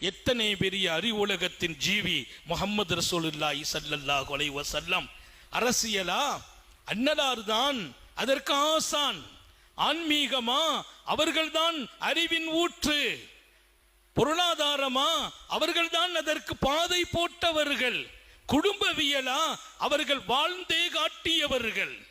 எத்தனை பெரிய அறிவுலகத்தின் ஜீவி முகமது ரசூலுல்லாஹி ஸல்லல்லாஹு அலைஹி வசல்லம் அரசியலா? அன்னலார் தான். அதற்கு ஆசான். ஆன்மீகமா? அவர்கள்தான் அறிவின் ஊற்று. பொருளாதாரமா? அவர்கள்தான் அதற்கு பாதை போட்டவர்கள். குடும்பவியலா? அவர்கள் வாழ்ந்தே காட்டியவர்கள்.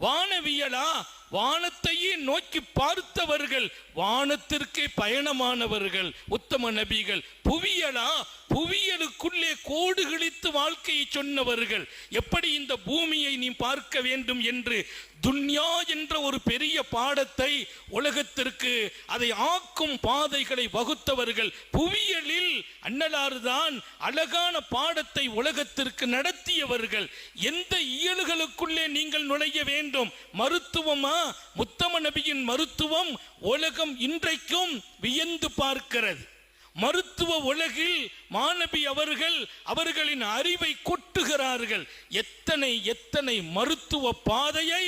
வானவியலா? வானத்தையே நோக்கி பார்த்தவர்கள் வானத்திற்கே பயணமானவர்கள் உத்தம நபிகள் புவியலா? புவியலுக்குள்ளே கோடு கிழித்து வாழ்க்கையை சொன்னவர்கள். எப்படி இந்த பூமியை நீ பார்க்க வேண்டும் என்று துன்யா என்ற ஒரு பெரிய பாடத்தை உலகத்திற்கு அதை ஆக்கும் பாதைகளை வகுத்தவர்கள். புவியியலில் அன்னலாறுதான் அழகான பாடத்தை உலகத்திற்கு நடத்தியவர்கள். எந்த இயல்களுக்குள்ளே நீங்கள் நுழைய வேண்டும்? மருத்துவமா? முத்தம நபியின் மருத்துவம் உலகம் இன்றைக்கும் வியந்து பார்க்கிறது. மருத்துவ உலகில் மாணவி அவர்கள் அவர்களின் அறிவை கொட்டுகிறார்கள். எத்தனை எத்தனை மருத்துவ பாதையை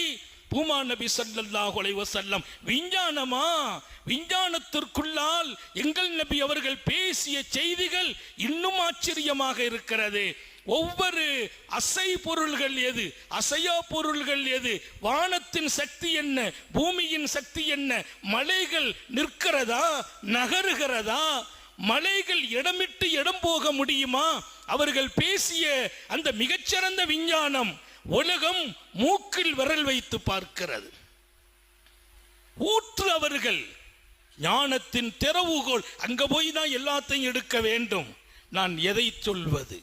பூமா நபி சல்லாஹ் செல்லம் விஞ்ஞானமா? விஞ்ஞானத்திற்குள்ளால் எங்கள் நபி அவர்கள் பேசிய செய்திகள் இன்னும் ஆச்சரியமாக இருக்கிறது. ஒவ்வொரு அசை பொருள்கள் எது? அசையா பொருள்கள் எது? வானத்தின் சக்தி என்ன? பூமியின் சக்தி என்ன? மலைகள் நிற்கிறதா? நகருகிறதா? மலைகள் இடமிட்டு இடம் போக முடியுமா? அவர்கள் பேசிய அந்த மிகச்சிறந்த விஞ்ஞானம் உலகம் மூக்கில் விரல் வைத்து பார்க்கிறது. ஊற்று அவர்கள் ஞானத்தின் திறவுகோல் அங்க போய் தான் எல்லாத்தையும் எடுக்க வேண்டும். நான் எதை சொல்வது?